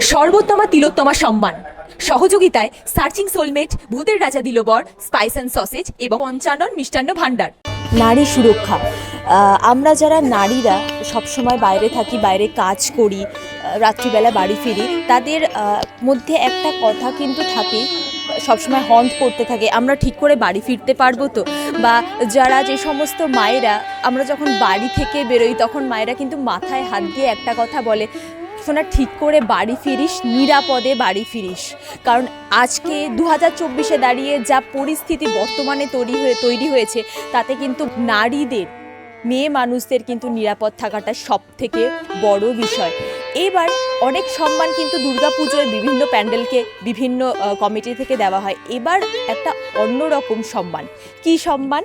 সর্বোত্তমা তিলোত্তমা সম্মান। সহযোগিতায় searching soulmate, ভূতের রাজা দিল বর স্পাইস অ্যান্ড সসেজ এবং পঞ্চানন মিষ্টান্ন ভাণ্ডার। নারী সুরক্ষা। আমরা যারা নারীরা সবসময় বাইরে থাকি, বাইরে কাজ করি রাত্রিবেলা বাড়ি ফিরি, তাদের মধ্যে একটা কথা কিন্তু থাকে, সবসময় হন্ট করতে থাকে, আমরা ঠিক করে বাড়ি ফিরতে পারব তো? বা যারা যে সমস্ত মায়েরা, আমরা যখন বাড়ি থেকে বেরোই, তখন মায়েরা কিন্তু মাথায় হাত দিয়ে একটা কথা বলে সোনা ঠিক করে বাড়ি ফিরিস, নিরাপদে বাড়ি ফিরিস। কারণ আজকে দু হাজার চব্বিশে দাঁড়িয়ে যা পরিস্থিতি বর্তমানে তৈরি হয়ে, তৈরি হয়েছে, তাতে কিন্তু নারীদের, মেয়ে মানুষদের কিন্তু নিরাপদ থাকাটা সব থেকে বড় বিষয়। এবার অনেক সম্মান কিন্তু দুর্গাপুজোয় বিভিন্ন প্যান্ডেলকে, বিভিন্ন কমিটি থেকে দেওয়া হয়। এবার একটা অন্যরকম সম্মান। কি সম্মান?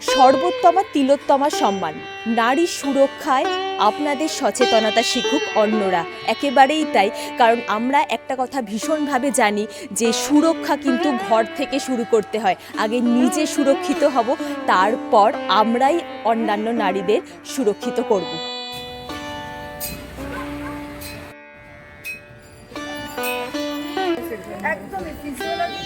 সর্বোত্তমা তিলোত্তমা সম্মান। নারী সুরক্ষায় আপনাদের সচেতনতা শিখুক অন্যরা। একেবারেই তাই, কারণ আমরা একটা কথা ভীষণভাবে জানি যে সুরক্ষা কিন্তু ঘর থেকে শুরু করতে হয়। আগে নিজে সুরক্ষিত হব, তারপর আমরাই অন্যান্য নারীদের সুরক্ষিত করব। একদমই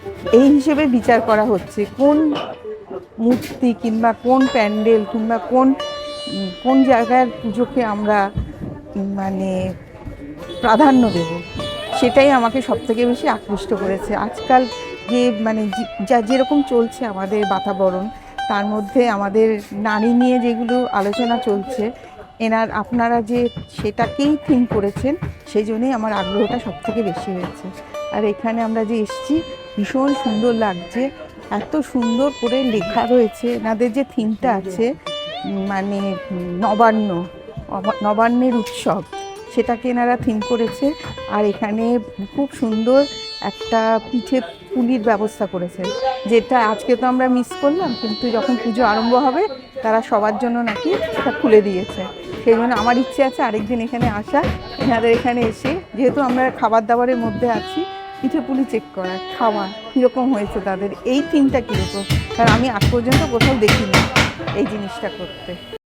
এই হিসেবে বিচার করা হচ্ছে, কোন মূর্তি কিংবা কোন প্যান্ডেল কিংবা কোন কোন জায়গার পুজোকে আমরা মানে প্রাধান্য দেব, সেটাই আমাকে সবথেকে বেশি আকৃষ্ট করেছে। আজকাল যে মানে যা যেরকম চলছে আমাদের বাতাবরণ, তার মধ্যে আমাদের নারী নিয়ে যেগুলো আলোচনা চলছে, এনার, আপনারা যে, সেটাকেই থিঙ্ক করেছেন, সেই জন্যই আমার আগ্রহটা সব থেকে বেশি হয়েছে। আর এখানে আমরা যে এসেছি ভীষণ সুন্দর লাগছে। এত সুন্দর করে লেখা রয়েছে। এনাদের যে থিমটা আছে মানে নবান্ন নবান্নের উৎসব, সেটাকে এনারা থিম করেছে। আর এখানে খুব সুন্দর একটা পিঠে পুলির ব্যবস্থা করেছে। যেটা আজকে তো আমরা মিস করলাম, কিন্তু যখন পুজো আরম্ভ হবে, তারা সবার জন্য নাকি এটা খুলে দিয়েছে। সেই জন্য আমার ইচ্ছে আছে আরেকদিন এখানে আসা, এনাদের এখানে এসে, যেহেতু আমরা খাবার দাবারের মধ্যে আছি পিঠে পুলি চেক করা, খাওয়া, কীরকম হয়েছে তাদের? এই থিমটা কীরকম? কারণ আমি আজ পর্যন্ত কোথাও দেখিনি এই জিনিসটা করতে।